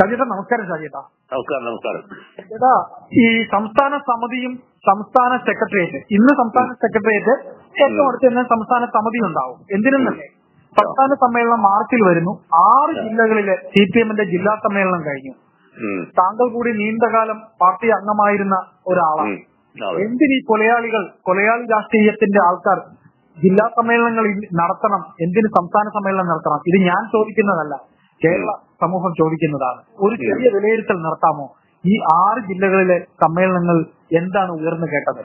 ഷാജിയേട്ടാ നമസ്കാരം ഷാജിയേട്ടാ നമസ്കാരം നമസ്കാരം. ചേട്ടാ ഈ സംസ്ഥാന സമിതിയും സംസ്ഥാന സെക്രട്ടേറിയറ്റ് ഇന്ന് സംസ്ഥാന സെക്രട്ടേറിയറ്റ് ഏറ്റവും അടുത്ത് തന്നെ സംസ്ഥാന സമിതി ഉണ്ടാവും. എന്തിനെന്നല്ലേ സംസ്ഥാന സമ്മേളനം മാർച്ചിൽ വരുന്നു. ആറ് ജില്ലകളിലെ സി പി എമ്മിന്റെ ജില്ലാ സമ്മേളനം കഴിഞ്ഞു. താങ്കൾ കൂടി നീണ്ടകാലം പാർട്ടി അംഗമായിരുന്ന ഒരാളാണ് എന്തിനീ കൊലയാളികൾ കൊലയാളി രാഷ്ട്രീയത്തിന്റെ ആൾക്കാർ ജില്ലാ സമ്മേളനങ്ങൾ നടത്തണം? എന്തിന് സംസ്ഥാന സമ്മേളനം നടത്തണം? ഇത് ഞാൻ ചോദിക്കുന്നതല്ല. കേരള സമൂഹം ചോദിക്കുന്നതാണ്. ഒരു ചെറിയ വിലയിരുത്തൽ നടത്താമോ? ഈ ആറ് ജില്ലകളിലെ സമ്മേളനങ്ങൾ എന്താണ് ഉയർന്നു കേട്ടത്?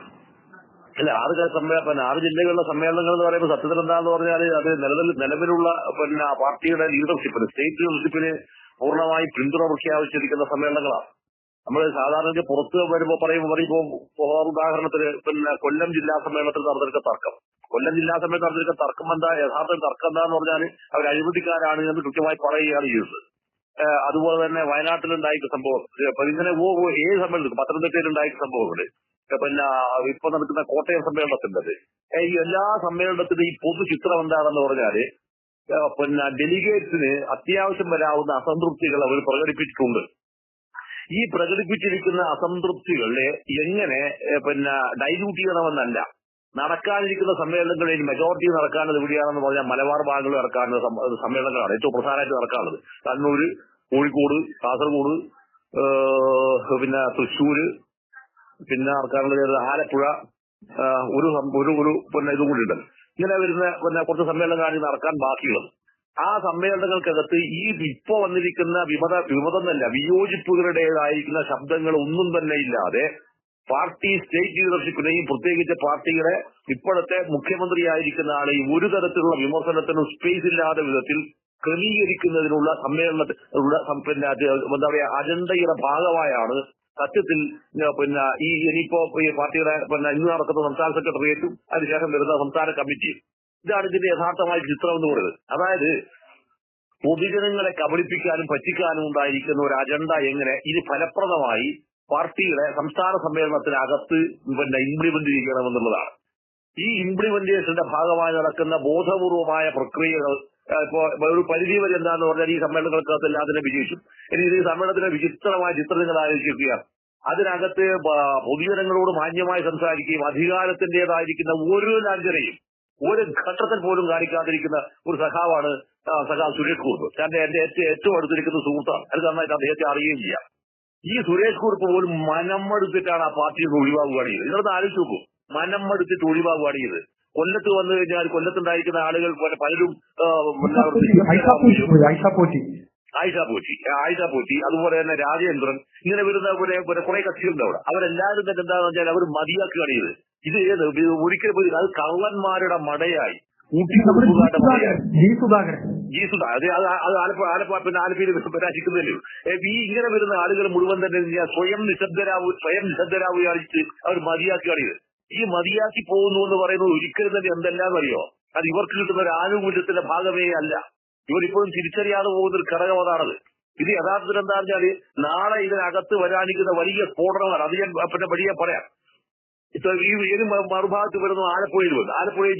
അല്ല ആറ് സമ്മേളന സമ്മേ- ആറ് ജില്ലകളിലെ സമ്മേളനങ്ങൾ എന്ന് പറയുമ്പോൾ സത്യത്തിൽ എന്താന്ന് പറഞ്ഞാൽ അത് നിലവിൽ നിലവിലുള്ള പിന്നെ പാർട്ടിയുടെ ലീഡർഷിപ്പിന് സ്റ്റേറ്റ് ലീഡർഷിപ്പിന് പൂർണമായി പിന്തുണ പ്രഖ്യാപിച്ചിരിക്കുന്ന സമ്മേളനങ്ങളാണ്. നമ്മൾ സാധാരണ പുറത്ത് വരുമ്പോൾ പറയുമ്പോൾ പറയുമ്പോൾ ഉദാഹരണത്തിന് പിന്നെ കൊല്ലം ജില്ലാ സമ്മേളനത്തിൽ നടന്നിരിക്കുന്ന തർക്കം. കൊല്ലം ജില്ലാ സമ്മേളനത്തിൽ നടന്നിരിക്കുന്ന തർക്കം എന്താ? യഥാർത്ഥ തർക്കം എന്താന്ന് പറഞ്ഞാൽ അവർ അഴിമതിക്കാരാണ് എന്ന് കൃത്യമായി പറയുകയാണ് ചെയ്തത് അതുപോലെ തന്നെ വയനാട്ടിലുണ്ടായ സംഭവം. ഇങ്ങനെ ഏത് സമ്മേളനത്തിൽ പത്തനംതിട്ടയിലുണ്ടായ സംഭവങ്ങൾ. പിന്നെ ഇപ്പൊ നടക്കുന്ന കോട്ടയം സമ്മേളനത്തിന്റെത്. ഈ എല്ലാ സമ്മേളനത്തിനും ഈ പൊതു ചിത്രം എന്താണെന്ന് പറഞ്ഞാൽ പിന്നെ ഡെലിഗേറ്റ്സിന് അത്യാവശ്യം വരാവുന്ന അസംതൃപ്തികൾ അവർ പ്രകടിപ്പിച്ചിട്ടുണ്ട്. ഈ പ്രകടിപ്പിച്ചിരിക്കുന്ന അസംതൃപ്തികളെ എങ്ങനെ പിന്നെ ഡൈല്യൂട്ട് ചെയ്യണമെന്നല്ല നടക്കാനിരിക്കുന്ന സമ്മേളനങ്ങളിൽ മെജോറിറ്റി നടക്കാനുള്ളത് എവിടെയാണെന്ന് പറഞ്ഞാൽ മലബാർ ഭാഗങ്ങളിൽ നടക്കാനുള്ള സമ്മേളനങ്ങളാണ് ഏറ്റവും പ്രധാനമായിട്ട് നടക്കാനുള്ളത്. കണ്ണൂര് കോഴിക്കോട് കാസർഗോഡ് പിന്നെ തൃശ്ശൂര് പിന്നെ നടക്കാനുള്ളത് ആലപ്പുഴ ഒരു ഒരു ഒരു പിന്നെ ഇതും കൂടി ഉണ്ട്. ഇങ്ങനെ വരുന്ന പിന്നെ കുറച്ച് സമ്മേളനങ്ങളാണ് നടക്കാൻ ബാക്കിയുള്ളത്. ആ സമ്മേളനങ്ങൾക്കകത്ത് ഈ ഇപ്പോ വന്നിരിക്കുന്ന വിമത വിമതന്നല്ല വിയോജിപ്പുകളുടേതായിരിക്കുന്ന ശബ്ദങ്ങൾ ഒന്നും തന്നെ ഇല്ലാതെ പാർട്ടി സ്റ്റേറ്റ് ലീഡർഷിപ്പിനെയും പ്രത്യേകിച്ച് പാർട്ടിയുടെ ഇപ്പോഴത്തെ മുഖ്യമന്ത്രിയായിരിക്കുന്ന ആളെയും ഒരു തരത്തിലുള്ള വിമർശനത്തിനും സ്പേസ് ഇല്ലാത്ത വിധത്തിൽ ക്രമീകരിക്കുന്നതിനുള്ള സമ്മേളനത്തിനുള്ള പിന്നെ എന്താ പറയാ അജണ്ടയുടെ ഭാഗമായാണ് സത്യത്തിൽ പിന്നെ ഈ ഇനിയിപ്പോ ഈ പാർട്ടിയുടെ പിന്നെ ഇന്ന് നടക്കുന്ന സംസ്ഥാന സെക്രട്ടേറിയറ്റും അതിനുശേഷം വരുന്ന സംസ്ഥാന കമ്മിറ്റിയും ഇതാണ് ഇതിന്റെ യഥാർത്ഥമായ ചിത്രം എന്ന് പറയുന്നത്. അതായത് പൊതുജനങ്ങളെ കബളിപ്പിക്കാനും പറ്റിക്കാനും ഉണ്ടായിരിക്കുന്ന ഒരു അജണ്ട എങ്ങനെ? ഇത് ഫലപ്രദമായി പാർട്ടിയുടെ സംസ്ഥാന സമ്മേളനത്തിനകത്ത് പിന്നെ ഇംപ്ലിമെന്റ് ചെയ്യണമെന്നുള്ളതാണ് ഈ ഇംപ്ലിമെന്റേഷന്റെ ഭാഗമായി നടക്കുന്ന ബോധപൂർവമായ പ്രക്രിയകൾ ഇപ്പോ ഒരു പരിധി വരെ എന്താന്ന് പറഞ്ഞാൽ ഈ സമ്മേളനങ്ങൾക്കകത്ത് എല്ലാത്തിനും വിജയിച്ചു. ഇനി ഇത് സമ്മേളനത്തിന്റെ വിചിത്രമായ ചിത്രം നിങ്ങൾ ആലോചിക്കുക അതിനകത്ത് പൊതുജനങ്ങളോട് മാന്യമായി സംസാരിക്കുകയും അധികാരത്തിന്റേതായിരിക്കുന്ന ഒരു ലാഞ്ചനയും ഒരു ഘട്ടത്തിൽ പോലും കാണിക്കാതിരിക്കുന്ന ഒരു സഖാവാണ് സഖാവ് സുരേഷ് കുറുപ്പ് ഞാൻ എന്റെ ഏറ്റവും അടുത്തിരിക്കുന്ന സുഹൃത്താണ്. അത് നന്നായിട്ട് അദ്ദേഹത്തെ അറിയുകയും ചെയ്യാം. ഈ സുരേഷ് കുറുപ്പ് പോലും മനമെടുത്തിട്ടാണ് ആ പാർട്ടിയിൽ നിന്ന് ഒഴിവാകുകയാണ് ചെയ്തത് ഇതൊന്ന് ആലോചിച്ച് നോക്കൂ. മനമെടുത്തിട്ട് ഒഴിവാകുകയാണ് ചെയ്തത് കൊല്ലത്ത് വന്നു കഴിഞ്ഞാൽ കൊല്ലത്തുണ്ടായിരിക്കുന്ന ആളുകൾ പോലെ പലരും ആയിഷ പോറ്റി ആയിഷ പോറ്റി അതുപോലെ തന്നെ രാജേന്ദ്രൻ ഇങ്ങനെ വരുന്ന പോലെ കുറെ കക്ഷികളുണ്ട് അവിടെ. അവരെല്ലാവരും തന്നെ എന്താണെന്ന് വെച്ചാൽ അവർ മതിയാക്കുകയാണ് ചെയ്തത് ഇത് ഏത്? ഒരിക്കലും അത് കള്ളന്മാരുടെ മടയായി. ജി സുധാകരൻ. ജി സുധാകരൻ ജീസുദ അത് അത് ആലപ്പുഴ ആലപ്പുഴ പിന്നെ ആലപ്പയിൽ പരാജിക്കുന്നതല്ലേ? ഈ ഇങ്ങനെ വരുന്ന ആളുകൾ മുഴുവൻ തന്നെ? സ്വയം നിശബ്ദരാവു സ്വയം നിശബ്ദരാവുകയാണിച്ച് അവർ മതിയാക്കുകയാണ് ഇത്. ഈ മതിയാക്കി പോകുന്നു എന്ന് പറയുന്നത് ഒരിക്കലും തന്നെ എന്തെല്ലാം അറിയോ അത് ഇവർക്ക് കിട്ടുന്ന ഒരു ആനുകൂല്യത്തിന്റെ ഭാഗമേ അല്ല. ഇവരിപ്പോഴും തിരിച്ചറിയാതെ പോകുന്ന ഒരു ഘടകം അതാണത്. ഇത് യഥാർത്ഥത്തിൽ എന്താ പറഞ്ഞാൽ നാളെ ഇതിനകത്ത് വരാനിരിക്കുന്ന വലിയ സ്ഫോടനമാണ് അത് ഞാൻ പിന്നെ വഴിയെ പറയാം. ഈ ഏത് മറുഭാഗത്ത് വരുന്ന ആലപ്പുഴയിൽ വന്നു ആലപ്പുഴയിൽ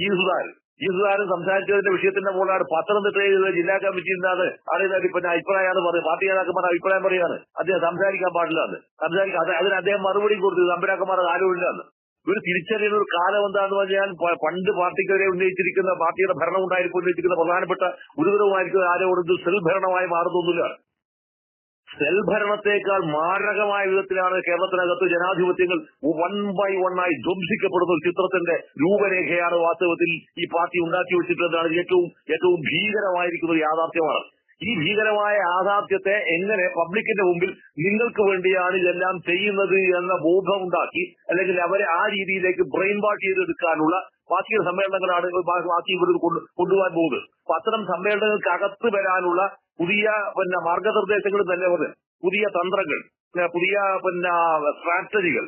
ജീസുദാരൻ സംസാരിച്ചതിന്റെ വിഷയത്തിന്റെ മുകളിലാണ് പത്തനംതിട്ട പത്തനംതിട്ടയിൽ ജില്ലാ കമ്മിറ്റി എന്താണ് അറിയുന്നത് പിന്നെ അഭിപ്രായമാണ് പറയുന്നത് പാർട്ടി നേതാക്കന്മാർ അഭിപ്രായം പറയാണ് അദ്ദേഹം സംസാരിക്കാൻ പാടില്ല എന്ന്. സംസാരിക്കാൻ അതിന് അദ്ദേഹം മറുപടി കൊടുത്തു. തമ്പരാക്കന്മാർ ആരുമില്ല എന്ന്. ഒരു തിരിച്ചറിയുന്ന ഒരു കാലം എന്താണെന്ന് പറഞ്ഞാൽ പണ്ട് പാർട്ടിക്കെതിരെ ഉന്നയിച്ചിരിക്കുന്ന പാർട്ടിയുടെ ഭരണം ഉണ്ടായിരിക്കും ഉന്നയിച്ചിരിക്കുന്ന പ്രധാനപ്പെട്ട ഗുരുതരമായിരിക്കുന്ന ഇത് സെൽ ഭരണമായി മാറുന്നൊന്നുമില്ല. സെൽ ഭരണത്തെക്കാൾ മാരകമായ വിധത്തിലാണ് കേരളത്തിനകത്ത് ജനാധിപത്യങ്ങൾ വൺ ബൈ വൺ ആയി ധ്വംസിക്കപ്പെടുന്ന ഒരു ചിത്രത്തിന്റെ രൂപരേഖയാണ് വാസ്തവത്തിൽ ഈ പാർട്ടി ഉണ്ടാക്കി വെച്ചിട്ടുള്ളതാണ്. ഏറ്റവും ഏറ്റവും ഭീകരമായിരിക്കുന്ന ഒരു യാഥാർത്ഥ്യമാണ്. ഈ ഭീകരമായ യാഥാർത്ഥ്യത്തെ എങ്ങനെ പബ്ലിക്കിന്റെ മുമ്പിൽ നിങ്ങൾക്ക് വേണ്ടിയാണ് ഇതെല്ലാം ചെയ്യുന്നത് എന്ന ബോധം ഉണ്ടാക്കി അല്ലെങ്കിൽ അവരെ ആ രീതിയിലേക്ക് ബ്രെയിൻ വാട്ട് ചെയ്തെടുക്കാനുള്ള ബാക്കിയുള്ള സമ്മേളനങ്ങളാണ് പാർട്ടി ഇവർ കൊണ്ട് കൊണ്ടുപോകാൻ പോകുന്നത്. അപ്പൊ അത്തരം സമ്മേളനങ്ങൾക്ക് അകത്ത് വരാനുള്ള പുതിയ പിന്നെ മാർഗനിർദ്ദേശങ്ങൾ തന്നെ പുതിയ തന്ത്രങ്ങൾ പുതിയ പിന്നെ സ്ട്രാറ്റജികൾ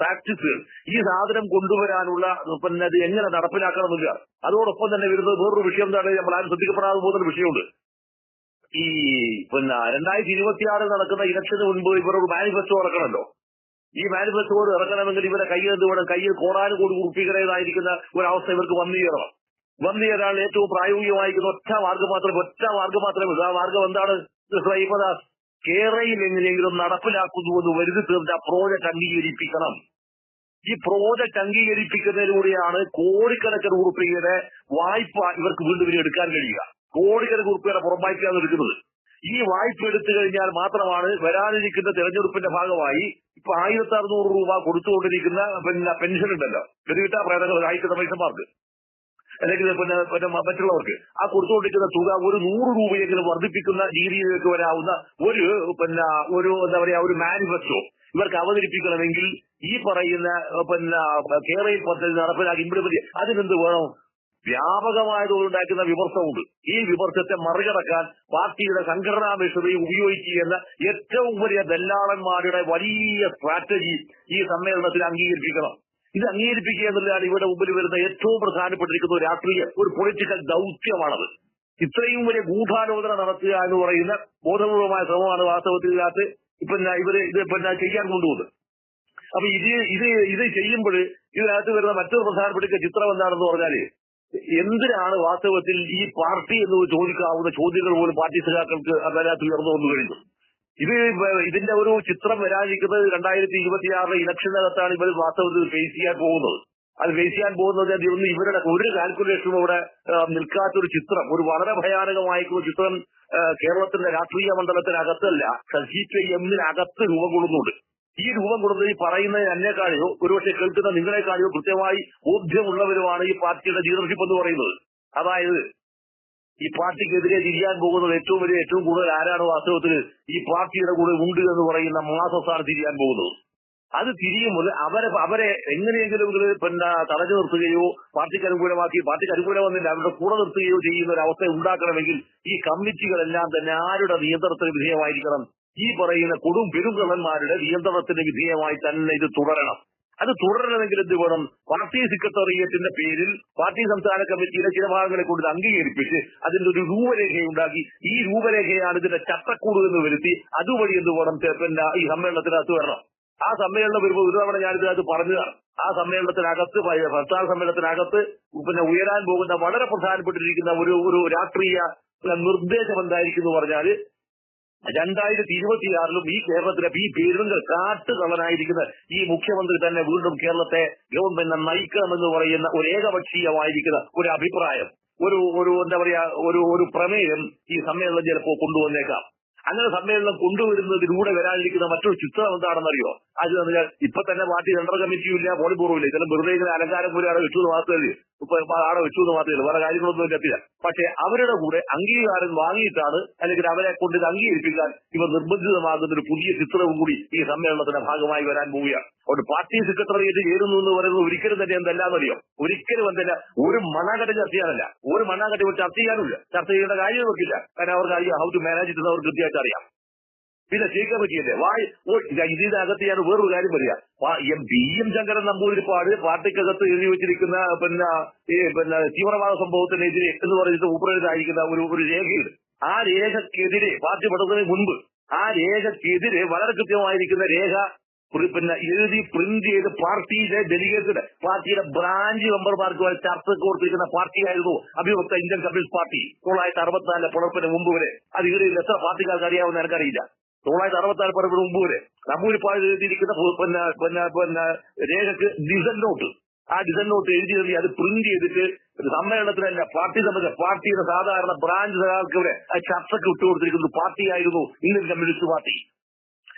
ടാക്ടിക്സുകൾ ഈ സാധനം കൊണ്ടുവരാനുള്ള പിന്നെ അത് എങ്ങനെ നടപ്പിലാക്കണമെന്നില്ല. അതോടൊപ്പം തന്നെ വരുന്നത് വേറൊരു വിഷയം എന്താണ് നമ്മൾ ആരും ശ്രദ്ധിക്കപ്പെടാതെ പോകുന്ന വിഷയമുണ്ട്. ഈ പിന്നെ രണ്ടായിരത്തി ഇരുപത്തിയാറിൽ നടക്കുന്ന ഇലക്ഷന് മുൻപ് ഇവർ ഒരു മാനിഫെസ്റ്റോ ഇറക്കണമല്ലോ ഈ മാനിഫെസ്റ്റോ ഇറക്കണമെങ്കിൽ ഇവരെ കയ്യിൽ എന്ത് വേണം? കയ്യിൽ കോടാനുകൂടി ഉറപ്പിക്കുന്നതായിരിക്കുന്ന ഒരവസ്ഥ ഇവർക്ക് വന്നു ചേരണം. വന്നു ചേരാൻ ഏറ്റവും പ്രായോഗികമായിരിക്കുന്ന ഒറ്റ മാർഗം മാത്രമേ ഒറ്റ മാർഗം മാത്രമേ ആ മാർഗം എന്താണ്? ശ്രീപദാസ് കേരളയിൽ എങ്ങനെയെങ്കിലും നടപ്പിലാക്കുന്നു എന്ന് വരുതി തീർന്ന പ്രോജക്ട് അംഗീകരിപ്പിക്കണം. ഈ പ്രോജക്ട് അംഗീകരിപ്പിക്കുന്നതിലൂടെയാണ് കോടിക്കണക്കിന് ഉറുപ്പികയുടെ വായ്പ ഇവർക്ക് വീണ്ടും ഇനി എടുക്കാൻ കഴിയുക. കോടിക്കണക്കിന് ഉറുപ്പികയുടെ പുറം വായ്പയാണ് എടുക്കുന്നത്. ഈ വായ്പ എടുത്തു കഴിഞ്ഞാൽ മാത്രമാണ് വരാനിരിക്കുന്ന തെരഞ്ഞെടുപ്പിന്റെ ഭാഗമായി ഇപ്പൊ ആയിരത്തി അറുന്നൂറ് രൂപ കൊടുത്തുകൊണ്ടിരിക്കുന്ന പിന്നെ പെൻഷൻ ഉണ്ടല്ലോ. പെരുകിട്ട പ്രേതങ്ങൾ ആയിരത്തി പൈസമാർക്ക് അല്ലെങ്കിൽ പിന്നെ പിന്നെ മറ്റുള്ളവർക്ക്. ആ കൊടുത്തുകൊണ്ടിരിക്കുന്ന തുക ഒരു നൂറ് രൂപയെങ്കിലും വർദ്ധിപ്പിക്കുന്ന രീതിയിലേക്ക് വരാവുന്ന ഒരു പിന്നെ ഒരു എന്താ പറയാ ഒരു മാനിഫെസ്റ്റോ ഇവർക്ക് അവതരിപ്പിക്കണമെങ്കിൽ ഈ പറയുന്ന പിന്നെ കേരളയിൽ പദ്ധതി നടപ്പിലാക്കി ഇവിടെ അതിനെന്ത് വേണം? വ്യാപകമായ തോതുണ്ടാക്കുന്ന വിമർശമുണ്ട് ഈ വിമർശത്തെ മറികടക്കാൻ പാർട്ടിയുടെ സംഘടനാ മിഷണറി ഉപയോഗിക്കുന്ന ഏറ്റവും വലിയ ദല്ലാളന്മാരുടെ വലിയ സ്ട്രാറ്റജി ഈ സമ്മേളനത്തിൽ അംഗീകരിപ്പിക്കണം. ഇത് അംഗീകരിപ്പിക്കുക എന്നുള്ളതാണ് ഇവിടെ മുമ്പിൽ വരുന്ന ഏറ്റവും പ്രധാനപ്പെട്ടിരിക്കുന്ന ഒരു രാഷ്ട്രീയ ഒരു പൊളിറ്റിക്കൽ ദൗത്യമാണത്. ഇത്രയും വലിയ ഗൂഢാലോചന നടത്തുക എന്ന് പറയുന്ന ബോധപൂർവമായ ശ്രമമാണ് വാസ്തവത്തിൽ ഇതിനകത്ത് പിന്നെ ഇവർ ഇത് പിന്നെ ചെയ്യാൻ കൊണ്ടുപോകുന്നത്. അപ്പൊ ഇത് ഇത് ഇത് ചെയ്യുമ്പോൾ ഇതിനകത്ത് വരുന്ന മറ്റൊരു പ്രധാനപ്പെട്ട ചിത്രം എന്താണെന്ന് പറഞ്ഞാൽ എന്തിനാണ് വാസ്തവത്തിൽ ഈ പാർട്ടി എന്ന് ചോദിക്കാവുന്ന ചോദ്യങ്ങൾ പോലും പാർട്ടി സഖാക്കൾക്ക് അതിനകത്ത് ഉയർന്നു വന്നു കഴിഞ്ഞു? ഇത് ഇതിന്റെ ഒരു ചിത്രം വരാനിരിക്കുന്നത് രണ്ടായിരത്തി ഇരുപത്തിയാറിലെ ഇലക്ഷനകത്താണ് ഇവർ വാസ്തവത്തിൽ ഫേസ് ചെയ്യാൻ പോകുന്നത്. അത് ഫേസ് ചെയ്യാൻ പോകുന്നത് ഇതൊന്നും ഇവരുടെ ഒരു കാൽക്കുലേഷനും ഇവിടെ നിൽക്കാത്തൊരു ചിത്രം ഒരു വളരെ ഭയാനകമായിട്ടുള്ള ചിത്രം കേരളത്തിന്റെ രാഷ്ട്രീയ മണ്ഡലത്തിനകത്തല്ല സി പി ഐ എമ്മിനകത്ത് രൂപം കൊള്ളുന്നുണ്ട്. ഈ രൂപം കൊടുത്തത് ഈ പറയുന്നത് എന്നെക്കാളെയോ ഒരുപക്ഷെ കേൾക്കുന്ന നിങ്ങളെക്കാളിയോ കൃത്യമായി ബോധ്യമുള്ളവരുമാണ് ഈ പാർട്ടിയുടെ ലീഡർഷിപ്പ് എന്ന് പറയുന്നത്. അതായത് ഈ പാർട്ടിക്കെതിരെ തിരിയാൻ പോകുന്നത് ഏറ്റവും വലിയ ഏറ്റവും കൂടുതൽ ആരാണ് വാസ്തവത്തിൽ ഈ പാർട്ടിയുടെ കൂടെ ഉണ്ട് എന്ന് പറയുന്ന മാസത്താണ് തിരിയാൻ പോകുന്നത്. അത് തിരിയുമ്പോൾ അവരെ അവരെ എങ്ങനെയെങ്കിലും പിന്നെ തടഞ്ഞു നിർത്തുകയോ പാർട്ടിക്ക് അനുകൂലമാക്കി പാർട്ടിക്ക് അനുകൂലമെന്നില്ല അവരുടെ കൂടെ നിർത്തുകയോ ചെയ്യുന്ന ഒരു അവസ്ഥ ഉണ്ടാക്കണമെങ്കിൽ ഈ കമ്മിറ്റികളെല്ലാം തന്നെ ആരുടെ നിയന്ത്രണത്തിന് വിധേയമായിരിക്കണം? ഈ പറയുന്ന കൊടും പെരുങ്കള്ളന്മാരുടെ നിയന്ത്രണത്തിന് വിധേയമായി തന്നെ ഇത് തുടരണം. അത് തുടരണമെങ്കിൽ എന്ത് വേണം? പാർട്ടി സെക്രട്ടേറിയറ്റിന്റെ പേരിൽ പാർട്ടി സംസ്ഥാന കമ്മിറ്റിയിലെ ചില ഭാഗങ്ങളെ കൊണ്ട് അംഗീകരിപ്പിച്ച് അതിന്റെ ഒരു രൂപരേഖയുണ്ടാക്കി. ഈ രൂപരേഖയാണ് ഇതിന്റെ ചട്ടക്കൂട് എന്ന് വരുത്തി അതുവഴി എന്ത് വേണം? പിന്നെ ഈ സമ്മേളനത്തിനകത്ത് വരണം. ആ സമ്മേളനം വരുമ്പോൾ ഒരു തവണ ഞാനിതിനകത്ത് പറഞ്ഞതാണ്. ആ സമ്മേളനത്തിനകത്ത് ഭർത്താവ് സമ്മേളനത്തിനകത്ത് പിന്നെ ഉയരാൻ പോകുന്ന വളരെ പ്രധാനപ്പെട്ടിരിക്കുന്ന ഒരു ഒരു രാഷ്ട്രീയ നിർദ്ദേശം എന്തായിരിക്കും എന്ന് പറഞ്ഞാൽ രണ്ടായിരത്തി ഇരുപത്തിയാറിലും ഈ കേരളത്തിലെ ഈ പേരുകൾ കാട്ടുകളനായിരിക്കുന്ന ഈ മുഖ്യമന്ത്രി തന്നെ വീണ്ടും കേരളത്തെ ഗവൺമെന്റ് നയിക്കണമെന്ന് പറയുന്ന ഒരു ഏകപക്ഷീയമായിരിക്കുന്ന ഒരു അഭിപ്രായം ഒരു ഒരു എന്താ പറയാ ഒരു ഒരു പ്രമേയം ഈ സമ്മേളനം ചിലപ്പോൾ കൊണ്ടുവന്നേക്കാം. അങ്ങനെ സമ്മേളനം കൊണ്ടുവരുന്നതിലൂടെ വരാനിരിക്കുന്ന മറ്റൊരു ചിത്രം എന്താണെന്നറിയോ? അത് പറഞ്ഞാൽ ഇപ്പൊ തന്നെ പാർട്ടി സെൻട്രൽ കമ്മിറ്റിയും ഇല്ല പോളിംഗ് ബൂറും ഇല്ല ഇതെല്ലാം വെറുതെ ഇങ്ങനെ അലങ്കാരം പോലെയാണ് എന്ന് മാത്രമേ അവിടെ വെച്ചു എന്ന് മാത്രമേ വേറെ കാര്യങ്ങളൊന്നും എത്തില്ല പക്ഷെ അവരുടെ കൂടെ അംഗീകാരം വാങ്ങിയിട്ടാണ് അല്ലെങ്കിൽ അവരെ കൊണ്ട് ഇത് അംഗീകരിപ്പിക്കാൻ ഇവർ നിർബന്ധിതമാകുന്ന ഒരു പുതിയ ചിത്രവും കൂടി ഈ സമ്മേളനത്തിന്റെ ഭാഗമായി വരാൻ പോവുകയാണ്. അതുകൊണ്ട് പാർട്ടി സെക്രട്ടറിയേറ്റ് ചേരുന്നു എന്ന് പറയുന്നത് ഒരിക്കലും തന്നെ എന്തല്ലാന്നറിയോ? ഒരിക്കലും എന്തല്ല. ഒരു മണ്ണാങ്കട്ടി ചർച്ച ചെയ്യാനല്ല. ഒരു മണ്ണാങ്കട്ടി ചർച്ച ചെയ്യാനില്ല ചർച്ച ചെയ്യേണ്ട കാര്യം നോക്കില്ല കാരണം അവർക്ക് അറിയാം. ഹൗ ടു മാനേജ് ഇറ്റ് അവർക്ക് കൃത്യമായിട്ട് അറിയാം. പിന്നെ സ്റ്റേറ്റ് കമ്മിറ്റിയല്ലേ വായ് ഇതിനകത്ത് ഞാൻ വേറൊരു കാര്യം പറയാം. ബി എം ശങ്കരൻ നമ്പൂതിരിപ്പാട് പാർട്ടിക്കകത്ത് എഴുതി വെച്ചിരിക്കുന്ന പിന്നെ ഈ പിന്നെ തീവ്രവാദ സംഭവത്തിനെതിരെ എന്ന് പറഞ്ഞിട്ട് ഉപരെഴുതായിരിക്കുന്ന ഒരു ഒരു രേഖയുണ്ട്. ആ രേഖക്കെതിരെ പാർട്ടി പെടുന്നതിന് മുൻപ് ആ രേഖക്കെതിരെ വളരെ കൃത്യമായിരിക്കുന്ന രേഖ പിന്നെ എഴുതി പ്രിന്റ് ചെയ്ത് പാർട്ടിയുടെ ഡെലിഗേറ്റഡ് പാർട്ടിയുടെ ബ്രാഞ്ച് മെമ്പർമാർക്കുമായി ചർച്ച കൊടുത്തിരിക്കുന്ന പാർട്ടിയായിരുന്നു അഭിവക്ത ഇന്ത്യൻ കമ്മ്യൂണിസ്റ്റ് പാർട്ടി. തൊള്ളായിരത്തി അറുപത്തിനാലിലെ പുലർപ്പിന് മുമ്പ് വരെ. അത് ഇവിടെ എത്ര പാർട്ടിക്കാർക്ക് അറിയാവുന്ന എനിക്കറിയില്ല. തൊള്ളായിരത്തി അറുപത്തി ആറ് പിറപ്പിന് മുമ്പ് വരെ നമ്മൂരിപ്പാട് എഴുതിയിരിക്കുന്ന പിന്നെ പിന്നെ രേഖക്ക് ഡിസൻ നോട്ട് ആ ഡിസൻ നോട്ട് എഴുതി എഴുതി അത് പ്രിന്റ് ചെയ്തിട്ട് സമ്മേളനത്തിനല്ല പാർട്ടി സംബന്ധിച്ച പാർട്ടിയുടെ സാധാരണ ബ്രാഞ്ച് സഹാക്ക് ഇവിടെ ആ ചർച്ചയ്ക്ക് വിട്ടുകൊടുത്തിരിക്കുന്ന പാർട്ടിയായിരുന്നു ഇന്ത്യൻ കമ്മ്യൂണിസ്റ്റ് പാർട്ടി.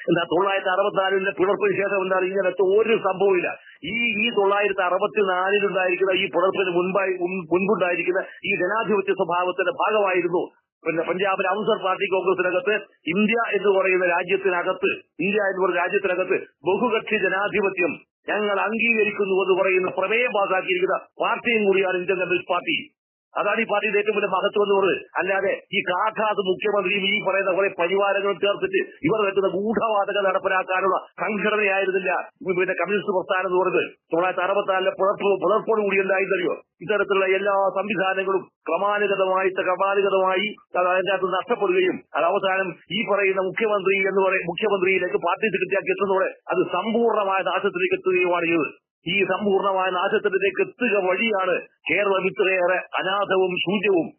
എന്താ തൊള്ളായിരത്തി അറുപത്തിനാലിലെ പിളർപ്പിന് ശേഷം എന്താണ് ഇങ്ങനത്തെ ഒരു സംഭവമില്ല ഈ ഈ തൊള്ളായിരത്തി അറുപത്തിനാലിലുണ്ടായിരിക്കുന്ന ഈ പിളർപ്പിന് മുൻപായി മുൻപുണ്ടായിരിക്കുന്ന ഈ ജനാധിപത്യ സ്വഭാവത്തിന്റെ ഭാഗമായിരുന്നു പിന്നെ പഞ്ചാബിലെ അംസർ പാർട്ടി കോൺഗ്രസിനകത്ത് ഇന്ത്യ എന്ന് പറയുന്ന രാജ്യത്തിനകത്ത് ഇന്ത്യ എന്ന് പറയുന്ന രാജ്യത്തിനകത്ത് ബഹുകക്ഷി ജനാധിപത്യം ഞങ്ങൾ അംഗീകരിക്കുന്നു എന്ന് പറയുന്ന പ്രമേയം പാസാക്കിയിരിക്കുന്ന പാർട്ടിയും കൂടിയാണ് ഇന്ത്യൻ കമ്മ്യൂണിസ്റ്റ് പാർട്ടി. അതാണ് ഈ പാർട്ടിയുടെ ഏറ്റവും വലിയ മഹത്വം എന്ന് പറഞ്ഞത്. അല്ലാതെ ഈ കാക്കാത് മുഖ്യമന്ത്രിയും ഈ പറയുന്ന കുറെ പരിവാരങ്ങളും ചേർത്തിട്ട് ഇവർ വെക്കുന്ന ഗൂഢവാദങ്ങൾ നടപ്പിലാക്കാനുള്ള സംഘടനയായിരുന്നില്ല പിന്നെ കമ്മ്യൂണിസ്റ്റ് പ്രസ്ഥാനം എന്ന് പറഞ്ഞത് തൊള്ളായിരത്തി അറുപത്തിനാലിലെ പുലർപ്പ് പുലർപ്പോട് കൂടി എന്തായിരുന്നറിയോ ഇത്തരത്തിലുള്ള എല്ലാ സംവിധാനങ്ങളും ക്രമാനുഗതമായി ക്രമാനുഗതമായി അതിന്റെ അകത്ത് നഷ്ടപ്പെടുകയും അത് അവസാനം ഈ പറയുന്ന മുഖ്യമന്ത്രി എന്ന് പറയും മുഖ്യമന്ത്രിയിലേക്ക് പാർട്ടി സെക്രട്ടറിയാക്കി എത്തുന്നതോടെ അത് സമ്പൂർണമായ നാശത്തിലേക്ക് എത്തുകയുമാണ് ചെയ്തത്. ഈ സമ്പൂർണമായ നാശത്തിലേക്ക് എത്തുക വഴിയാണ് കേരളം ഇത്രയേറെ അനാഥവും ശൂന്യവും.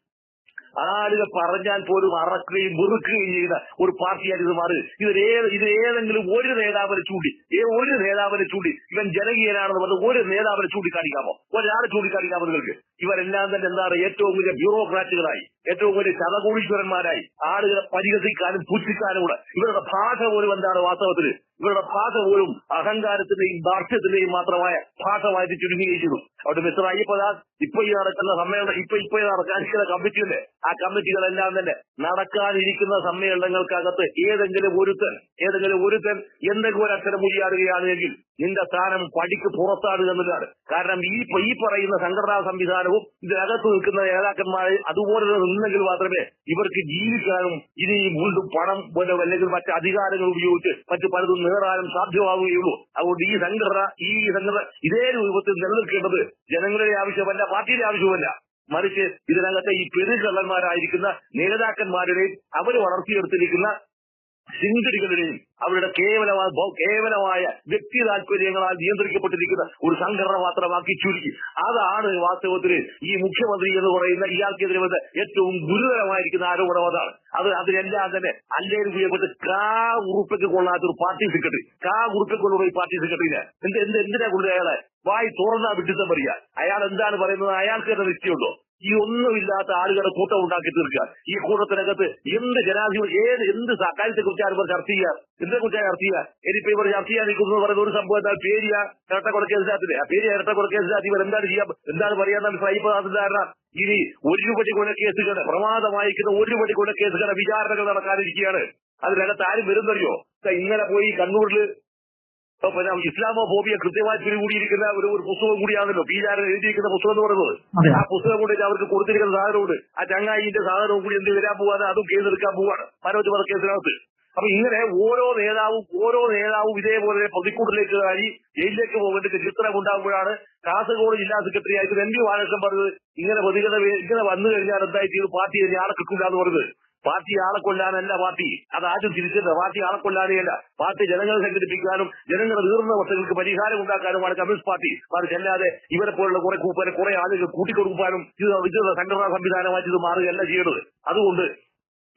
ആളുകൾ പറഞ്ഞാൽ പോലും അറക്കുകയും വെറുക്കുകയും ചെയ്ത ഒരു പാർട്ടിയായിട്ട് ഇത് മാറി. ഇത് ഇത് ഏതെങ്കിലും ഒരു നേതാവിനെ ചൂണ്ടി ഏ ഒരു നേതാവിനെ ചൂണ്ടി ഇവൻ ജനകീയനാണെന്ന് പറഞ്ഞ് ഒരു നേതാവിനെ ചൂണ്ടിക്കാണിക്കാമോ? ഒരാളെ ചൂണ്ടിക്കാണിക്കാമോ നിങ്ങൾക്ക്? ഇവരെല്ലാം തന്നെ എന്താണ് ഏറ്റവും വലിയ ബ്യൂറോക്രാറ്റുകളായി. ഏറ്റവും വലിയ ശതകോടീശ്വരന്മാരായി. ആളുകളെ പരിഹസിക്കാനും പുച്ഛിക്കാനും കൂടെ. ഇവരുടെ ഭാഷ പോലും എന്താണ് വാസ്തവത്തിൽ ഇവരുടെ ഭാഷ പോലും അഹങ്കാരത്തിന്റെയും ദാർഢ്യത്തിന്റെയും മാത്രമായ ഭാഷമായിട്ട് ചെയ്തു അവിടെ മിസ്റ്റർ അയ്യപ്പദാസ് ഇപ്പൊ ഈ നടക്കുന്ന സമ്മേളനം ഇപ്പൊ ഇപ്പൊ നടക്കാനിരിക്കുന്ന കമ്മിറ്റിയുണ്ട്. ആ കമ്മിറ്റികളെല്ലാം തന്നെ നടക്കാനിരിക്കുന്ന സമ്മേളനങ്ങൾക്കകത്ത് ഏതെങ്കിലും ഒരുത്തൻ ഏതെങ്കിലും ഒരുത്തൻ എന്തെങ്കിലും ഒരു അക്ഷരം മുരിയാടുകയാണെങ്കിൽ നിന്റെ സ്ഥാനം പടിക്ക് പുറത്താണ് എന്നുള്ളതാണ് കാരണം ഈ ഈ പറയുന്ന സംഘടനാ സംവിധാനവും ഇതിനകത്ത് നിൽക്കുന്ന നേതാക്കന്മാർ അതുപോലെ നിന്നെങ്കിൽ മാത്രമേ ഇവർക്ക് ജീവിക്കാനും ഇനി വീണ്ടും പണം പോലെ അല്ലെങ്കിൽ മറ്റ് അധികാരങ്ങൾ ഉപയോഗിച്ച് മറ്റു പലതും നേടാനും സാധ്യമാവുകയുള്ളൂ. അതുകൊണ്ട് ഈ സംഘടന ഈ സംഘടന ഇതേ രൂപത്തിൽ നിലനിൽക്കേണ്ടത് ജനങ്ങളുടെ ആവശ്യമല്ല പാർട്ടിയുടെ ആവശ്യമല്ല. മറിച്ച് ഇതിനകത്തെ ഈ പെരുകള്ളന്മാരായിരിക്കുന്ന നേതാക്കന്മാരുടെയും അവർ വളർത്തിയെടുത്തിരിക്കുന്ന ശിങ്കടികളുടെയും അവരുടെ കേവലമായ കേവലമായ വ്യക്തി താല്പര്യങ്ങളാൽ നിയന്ത്രിക്കപ്പെട്ടിരിക്കുന്ന ഒരു സംഘടന മാത്രമാക്കി ചുരുക്കി. അതാണ് വാസ്തവത്തിൽ ഈ മുഖ്യമന്ത്രി എന്ന് പറയുന്ന ഇയാൾക്കെതിരെ വന്ന ഏറ്റവും ഗുരുതരമായിരിക്കുന്ന ആരോപണം അതാണ്. അത് അതിനെല്ലാം തന്നെ അല്ലേലും ചെയ്യപ്പെട്ട് കാ ഉറുപ്പയ്ക്ക് കൊള്ളാത്ത ഒരു പാർട്ടി സെക്രട്ടറി. കാ ഉറുപ്പയ്ക്ക് കൊള്ളുന്ന ഒരു പാർട്ടി സെക്രട്ടറിനെ എന്ത് എന്ത് എന്തിനാ കൊണ്ട് അയാളെ? വായി തുറന്നാ വിട്ടിത്തം പറയുക അയാൾ എന്താണ് പറയുന്നത്? അയാൾക്ക് തന്നെ നിശ്ചയമുണ്ടോ? ഈ ഒന്നുമില്ലാത്ത ആളുകളുടെ കൂട്ടം ഉണ്ടാക്കി തീർക്കുക. ഈ കൂട്ടത്തിനകത്ത് എന്ത് ജനാധിപത്യം ഏത് എന്ത് കാര്യത്തെ കുറിച്ചാണ് ഇവർ ചർച്ച ചെയ്യുക? എന്തിനെ കുറിച്ചാണ് ചർച്ച ചെയ്യുക? ഇനിയിപ്പോ ഇവർ ചർച്ച ചെയ്യാൻ നിൽക്കുന്നു പറയുന്ന ഒരു സംഭവം എന്നാൽ പേരിയ ഇരട്ട കൊലക്കേസിനകത്തില്ലേ ആ പേരിയ ഇരട്ട കൊലക്കേസിനകത്ത് ഇവർ എന്താണ് ചെയ്യാൻ എന്താണ് പറയാൻ സൈബാധാരണ ഇനി ഒരു പടി കൊലക്കേസുകൾ പ്രമാദമായിരിക്കുന്ന ഒരു പടി കൊലക്കേസുകളുടെ വിചാരണകൾ നടക്കാതിരിക്കുകയാണ് അതിനകത്ത് ആരും വരുന്നറിയോ? ഇന്നലെ പോയി കണ്ണൂരിൽ ഇസ്ലാമോ ഫോബിയ കൃത്യമായി പിടികൂടിയിരിക്കുന്ന ഒരു ഒരു പുസ്തകം കൂടിയാണല്ലോ പീജാരൻ എഴുതിയിരിക്കുന്ന പുസ്തകം എന്ന് പറയുന്നത്. ആ പുസ്തകം കൊണ്ട് അവർക്ക് കൊടുത്തിരിക്കുന്ന സാധനമുണ്ട്. ആ ചങ്ങായിന്റെ സാധനവും കൂടി എന്ത് വരാൻ പോവാതെ അതും കേസെടുക്കാൻ പോവാണ്. മനോജ് വധ കേസിനകത്ത്. അപ്പൊ ഇങ്ങനെ ഓരോ നേതാവും ഓരോ നേതാവും ഇതേപോലെ പ്രതിക്കൂട്ടിലേക്ക് കാരി ജയിലിലേക്ക് പോകേണ്ട ചിത്രം ഉണ്ടാകുമ്പോഴാണ് കാസർഗോഡ് ജില്ലാ സെക്രട്ടറി ആയിട്ട് എം പി ബാലകൃഷ്ണൻ പറഞ്ഞത് ഇങ്ങനെ പ്രതികത ഇങ്ങനെ വന്നു കഴിഞ്ഞാൽ എന്തായിട്ട് ഇത് പാർട്ടി ആളെ കിട്ടില്ല എന്ന് പറഞ്ഞത്. പാർട്ടി ആളെ കൊല്ലാനല്ല പാർട്ടി. അത് ആദ്യം തിരിച്ചത് പാർട്ടി ആളെ കൊല്ലാതെയല്ല. പാർട്ടി ജനങ്ങളെ സംഘടിപ്പിക്കാനും ജനങ്ങളുടെ തീർന്ന വസ്തുക്കൾക്ക് പരിഹാരം ഉണ്ടാക്കാനുമാണ് കമ്മ്യൂണിസ്റ്റ് പാർട്ടി. മറിച്ച് അല്ലാതെ ഇവരെ പോലുള്ള കുറെ കൂപ്പനെ കുറെ ആളുകൾ കൂട്ടിക്കൊടുക്കാനും ഇത് സംഘടനാ സംവിധാനമായിട്ട് ഇത് മാറുകയല്ല ചെയ്യുന്നത് അതുകൊണ്ട്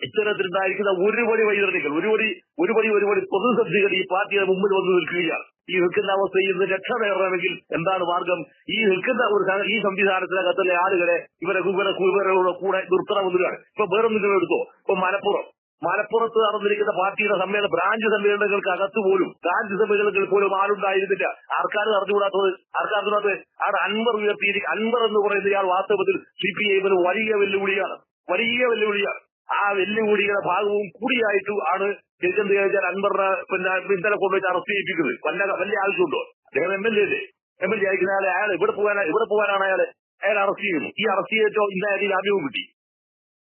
ഇത്തരത്തിലുണ്ടായിരിക്കുന്ന ഒരുപടി വൈതരണികൾ ഒരുപടി ഒരുപടി ഒരുപടി പ്രതിസന്ധികൾ ഈ പാർട്ടിയുടെ മുമ്പിൽ വന്നു നിൽക്കുകയാണ്. ഈ നിൽക്കുന്ന അവസ്ഥയിൽ നിന്ന് രക്ഷ നേടണമെങ്കിൽ എന്താണ് മാർഗം? ഈ നിൽക്കുന്ന ഒരു ഈ സംവിധാനത്തിനകത്തുള്ള ആളുകളെ ഇവരെ ഇവരെ ഇവരുടെ കൂടെ നിർത്തണമെന്നതാണ് ഇപ്പൊ വേറൊന്നും എടുത്തോ? ഇപ്പൊ മലപ്പുറം. മലപ്പുറത്ത് നടന്നിരിക്കുന്ന പാർട്ടിയുടെ സമ്മേളന ബ്രാഞ്ച് സമ്മേളനങ്ങൾക്ക് അകത്ത് പോലും ബ്രാഞ്ച് സമ്മേളനങ്ങൾ പോലും ആളുണ്ടായിരുന്നില്ല. ആർക്കാർ അറിഞ്ഞുകൂടാത്തത്? ആർക്കറിഞ്ഞൂടാത്തത് അവിടെ അൻവർ ഉയർത്തിയിരിക്കും അൻവർ എന്ന് പറയുന്ന ഇയാൾ വാസ്തവത്തിൽ സി പി ഐ വലിയ വെല്ലുവിളിയാണ്. വലിയ വെല്ലുവിളിയാണ്. ആ വെല്ലുവിളിയുടെ ഭാഗവും കൂടിയായിട്ട് ആണ് ജയചന്ദ്ര ചോദിച്ചാൽ അൻവറിനെ പിന്നെ ഇന്നലെ കൊണ്ടുപോയി അറസ്റ്റ് ചെയ്യിപ്പിക്കുന്നത്. വല്ല വലിയ ആവശ്യമുണ്ടോ? അദ്ദേഹം എം എൽ എ അല്ലേ? എം എൽ എ ആയിരിക്കുന്ന ആളെ അയാൾ ഇവിടെ പോകാൻ ഇവിടെ പോകാനാണ് അയാൾ അയാൾ അറസ്റ്റ് ചെയ്യുന്നു. ഈ അറസ്റ്റ് ചെയ്തിട്ടോ ഇന്നായിട്ട് ജാമ്യവും കിട്ടി.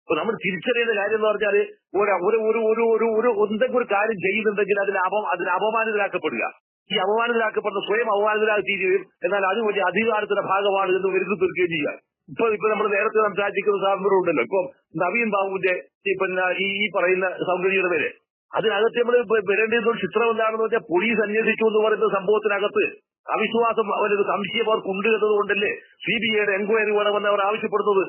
അപ്പൊ നമ്മൾ തിരിച്ചറിയുന്ന കാര്യം എന്ന് പറഞ്ഞാൽ ഒരു ഒരു ഒരു ഒരു ഒരു ഒരു എന്തെങ്കിലും ഒരു കാര്യം ചെയ്യുന്നുണ്ടെങ്കിൽ അതിന് അപ അതിന് അപമാനിതരാക്കപ്പെടുക. ഈ അപമാനിതരാക്കപ്പെടുന്ന സ്വയം അപമാനിതരാക്കി തീരുകയും എന്നാൽ അത് വലിയ അധികാരത്തിന്റെ ഭാഗമാണ് എന്ന് വരുത്തി തീർക്കുകയും ചെയ്യുക. ഇപ്പൊ ഇപ്പൊ നമ്മൾ നേരത്തെ സംസാരിക്കുന്ന സ്വാതന്ത്ര്യം ഉണ്ടല്ലോ. ഇപ്പൊ നവീൻ ബാബുവിന്റെ പിന്നെ ഈ പറയുന്ന സൗകര്യയുടെ പേര്. അതിനകത്ത് നമ്മൾ വരേണ്ടിയിരുന്ന ചിത്രം എന്താണെന്ന് വെച്ചാൽ പോലീസ് അന്വേഷിച്ചു എന്ന് പറയുന്ന സംഭവത്തിനകത്ത് അവിശ്വാസം അവരൊരു സംശയം അവർക്കുണ്ട് എന്നതുകൊണ്ടല്ലേ സി ബി ഐയുടെ എൻക്വയറി വേണമെന്ന് അവർ ആവശ്യപ്പെടുന്നത്.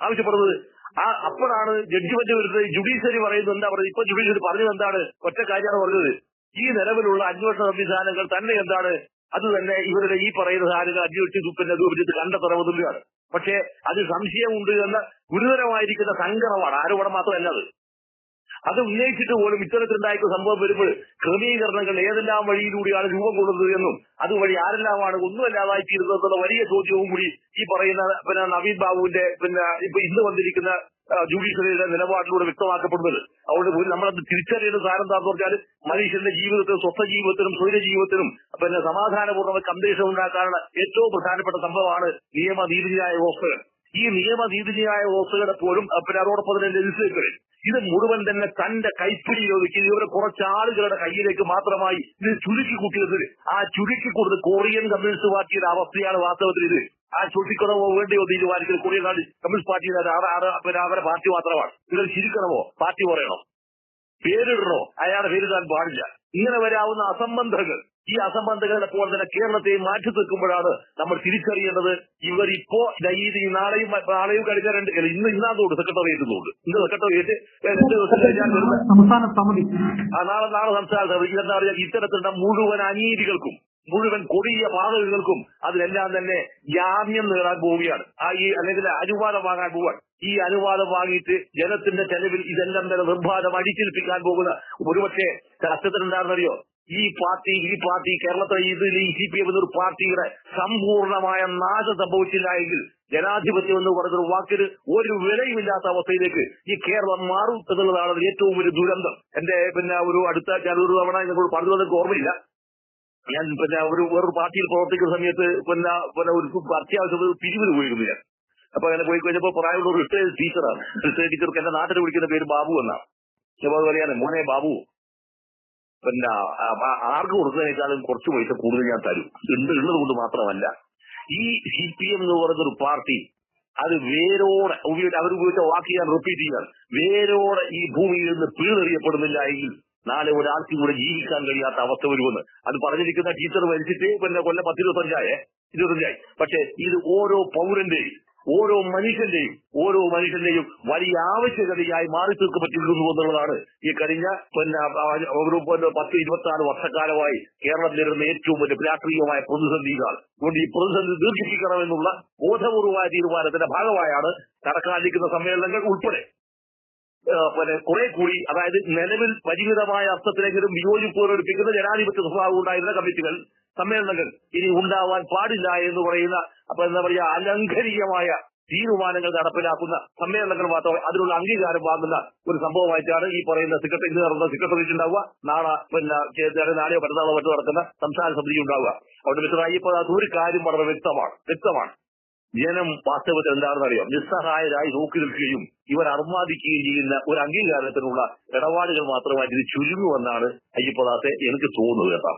ആവശ്യപ്പെടുന്നത്. ആ അപ്പോഴാണ് ജഡ്ജിമെന്റ് വരുന്നത്. ജുഡീഷ്യറി പറയുന്നത് എന്താ പറയുന്നത്? ഇപ്പൊ ജുഡീഷ്യറി പറഞ്ഞത് എന്താണ്? ഒറ്റ കാര്യമാണ് പറഞ്ഞത്. ഈ നിലവിലുള്ള അന്വേഷണ സംവിധാനങ്ങൾ തന്നെ എന്താണ്? അത് തന്നെ ഇവരുടെ ഈ പറയുന്ന സാധനങ്ങൾ അടിയൊട്ടി തുപ്പിന്റെ അത് ഉപയോഗിച്ച് കണ്ടെത്തണമെന്നുള്ളതാണ് പക്ഷേ അത് സംശയമുണ്ട് എന്ന ഗുരുതരമായിരിക്കുന്ന സങ്കടമാണ് ആരോപണം മാത്രമല്ല അത്. അത് ഉന്നയിച്ചിട്ട് പോലും ഇത്തരത്തിലുണ്ടായിരിക്കുന്ന സംഭവം വരുമ്പോൾ ക്രമീകരണങ്ങൾ ഏതെല്ലാം വഴിയിലൂടെയാണ് രൂപം കൊള്ളുന്നത് എന്നും അതുവഴി ആരെല്ലാമാണ് ഒന്നുമല്ലാതായി തീരുന്നതെന്നുള്ള വലിയ ചോദ്യവും കൂടി ഈ പറയുന്ന പിന്നെ നവീൻ ബാബുവിന്റെ പിന്നെ ഇപ്പൊ ഇന്ന് വന്നിരിക്കുന്ന ജുഡീഷ്യറിയുടെ നിലപാടിലൂടെ വ്യക്തമാക്കപ്പെടുന്നത്. അതുകൊണ്ട് ഒരു നമ്മളത് തിരിച്ചറിയേണ്ട സാധനം എന്താണെന്ന് പറഞ്ഞാൽ മനുഷ്യന്റെ ജീവിതത്തിനും സ്വസ്ഥ ജീവിതത്തിനും സ്വൈര ജീവിതത്തിനും പിന്നെ സമാധാനപൂർണ അന്തരീക്ഷം ഉണ്ടാക്കാനുള്ള ഏറ്റവും പ്രധാനപ്പെട്ട സംഭവമാണ് നിയമ നീതിന്യായ വ്യവസ്ഥകൾ. ഈ നിയമ നീതിന്യായ പോലും പിന്നെ അതോടൊപ്പം തന്നെ ലെജിസ്ലേറ്ററിൽ ഇത് മുഴുവൻ തന്നെ തന്റെ കൈപ്പിടിയിൽ ഒതുക്കി ഇവരെ കുറച്ച് ആളുകളുടെ കയ്യിലേക്ക് മാത്രമായി ഇത് ചുരുക്കി കൂട്ടിയത്. ആ ചുരുക്കി കൊടുത്ത് കൊറിയൻ കമ്മ്യൂണിസ്റ്റ് പാർട്ടിയുടെ അവസ്ഥയാണ് വാസ്തവത്തിൽ ഇത്. ആ ചോദിക്കണമോ വേണ്ടിയോ തീരുമാനിക്കുന്നത് കൊറിയൻ കമ്മ്യൂണിസ്റ്റ് പാർട്ടിയുടെ പിന്നെ അവരുടെ പാർട്ടി മാത്രമാണ്. നിങ്ങൾ ചിരിക്കണമോ? പാർട്ടി പറയണോ? പേരിടണോ? അയാളുടെ പേരിടാൻ പാടില്ല. ഇങ്ങനെ വരാവുന്ന അസംബന്ധങ്ങൾ. ഈ അസംബന്ധങ്ങളുടെ പോലെ തന്നെ കേരളത്തെ മാറ്റി തീർക്കുമ്പോഴാണ് നമ്മൾ തിരിച്ചറിയേണ്ടത്. ഇവർ ഇപ്പോ നാളെയും നാളെയും കഴിഞ്ഞ രണ്ട് ഇന്ന് ഇന്നാന്തോട് സെക്രട്ടറിയേറ്റ് തോന്നുന്നു ഇന്ന് സെക്രട്ടറിയേറ്റ് രണ്ട് ദിവസം കഴിഞ്ഞാൽ നാളെ നാളെ സംസാരിച്ചത് ഇതെന്താ പറയുക ഇത്തരത്തിലുള്ള മുഴുവൻ അനീതികൾക്കും മുഴുവൻ കൊടിയ പാതകൾക്കും അതിലെല്ലാം തന്നെ ജാമ്യം നേടാൻ പോവുകയാണ്. ആ ഈ അല്ലെങ്കിൽ അനുവാദം വാങ്ങാൻ പോവാൻ ഈ അനുവാദം വാങ്ങിയിട്ട് ജനത്തിന്റെ ചെലവിൽ ഇതെല്ലാം തന്നെ നിർബാധം അടിച്ചേൽപ്പിക്കാൻ പോകുന്ന ഒരുപക്ഷെ എന്താണെന്നറിയോ ഈ പാർട്ടി ഈ പാർട്ടി കേരളത്തിലെ ഇതിൽ ഈ സി പി എം എന്നൊരു പാർട്ടിയുടെ സമ്പൂർണമായ നാശം സംഭവിച്ചില്ല എങ്കിൽ ജനാധിപത്യം എന്ന് പറഞ്ഞൊരു വാക്കിന് ഒരു വിലയുമില്ലാത്ത അവസ്ഥയിലേക്ക് ഈ കേരളം മാറും എന്നുള്ളതാണ് ഏറ്റവും വലിയ ദുരന്തം. എന്റെ പിന്നെ ഒരു അടുത്ത ഞാൻ ഒരു തവണ ഞങ്ങൾ പറഞ്ഞു വന്നൊക്കെ ഓർമ്മയില്ല. ഞാൻ പിന്നെ ഒരു വേറൊരു പാർട്ടിയിൽ പ്രവർത്തിക്കുന്ന സമയത്ത് പിന്നെ പിന്നെ ഒരു അത്യാവശ്യം പിരിവിന് പോയിരുന്നു ഞാൻ അപ്പൊ അങ്ങനെ പോയി കഴിഞ്ഞപ്പോ പ്രായമുള്ള ഒരു റിട്ടയർഡ് ടീച്ചറാണ് റിട്ടയർഡ് ടീച്ചർക്ക് എന്റെ നാട്ടിൽ വിളിക്കുന്ന പേര് ബാബു എന്നാണ്. അപ്പൊ പറയാനെ മോനെ ബാബു. പിന്നെ ആർക്ക് കൊടുക്കുന്നതിനേക്കാളും കുറച്ച് പൈസ കൂടുതൽ ഞാൻ തരും. ഉണ്ട് ഉള്ളത് കൊണ്ട് മാത്രമല്ല. ഈ സി പി എം എന്ന് പറയുന്ന ഒരു പാർട്ടി അത് വേരോടെ ഉപയോഗിച്ച് അവർ ഉപയോഗിച്ച വാക്ക് ഞാൻ റിപ്പീറ്റ് ചെയ്യാൻ വേരോടെ ഈ ഭൂമിയിൽ നിന്ന് പിഴുതെറിയപ്പെടുന്നില്ല എങ്കിൽ നാളെ ഒരാൾക്ക് ഇവിടെ ജീവിക്കാൻ കഴിയാത്ത അവസ്ഥ വരുമെന്ന്. അത് പറഞ്ഞിരിക്കുന്ന ടീച്ചർ മരിച്ചിട്ട് പിന്നെ കൊല്ലം പത്തിരുപത്തഞ്ചായേ? ഇരുപത്തഞ്ചായി. പക്ഷെ ഇത് ഓരോ പൗരന്റെയും ഓരോ മനുഷ്യന്റെയും ഓരോ മനുഷ്യന്റെയും വലിയ ആവശ്യകതയായി മാറി തീർക്കപ്പെട്ടിരിക്കുന്നു എന്നുള്ളതാണ് ഈ കഴിഞ്ഞ പിന്നെ പത്ത് ഇരുപത്തിനാല് വർഷക്കാലമായി കേരളം നേരിടുന്ന ഏറ്റവും വലിയ രാഷ്ട്രീയമായ പ്രതിസന്ധികൾ അതുകൊണ്ട് ഈ പ്രതിസന്ധി ദീർഘിപ്പിക്കണമെന്നുള്ള ബോധപൂർവമായ തീരുമാനത്തിന്റെ ഭാഗമായാണ് നടക്കാനിരിക്കുന്ന സമ്മേളനങ്ങൾ ഉൾപ്പെടെ. പിന്നെ കുറെ കൂടി അതായത് നിലവിൽ പരിമിതമായ അർത്ഥത്തിലെങ്കിലും വിയോജിപ്പ് പ്രകടിപ്പിക്കുന്ന ജനാധിപത്യ സ്വഭാവം ഉണ്ടായിരുന്ന കമ്മിറ്റികൾ സമ്മേളനങ്ങൾ ഇനി ഉണ്ടാവാൻ പാടില്ല എന്ന് പറയുന്ന അപ്പൊ എന്താ പറയുക അലംഘനീയമായ തീരുമാനങ്ങൾ നടപ്പിലാക്കുന്ന സമ്മേളനങ്ങൾ മാത്രം അതിനുള്ള അംഗീകാരം വാങ്ങുന്ന ഒരു സംഭവമായിട്ടാണ് ഈ പറയുന്ന സെക്രട്ടറി നടന്ന സെക്രട്ടറിയേറ്റ് ഉണ്ടാവുക. നാളെ പിന്നെ നാളെയോ മറ്റന്നാളോ മറ്റോ നടക്കുന്ന സംസ്ഥാന സമിതി ഉണ്ടാവുക. അതുകൊണ്ട് മിസ്റ്റർ അയ്യപ്പ ഒരു കാര്യം വളരെ വ്യക്തമാണ് വ്യക്തമാണ്. ജനം വാസ്തവത്തിൽ എന്താണെന്ന് അറിയാം? നിസ്സഹായരായി നോക്കി നിൽക്കുകയും ഇവർ അർമാദിക്കുകയും ചെയ്യുന്ന ഒരു അംഗീകാരത്തിനുള്ള ഇടപാടുകൾ മാത്രമായിട്ട് ഇത് ചുരുങ്ങുമെന്നാണ് അയ്യപ്പദാസെ എനിക്ക് തോന്നുന്നത് കേട്ടോ.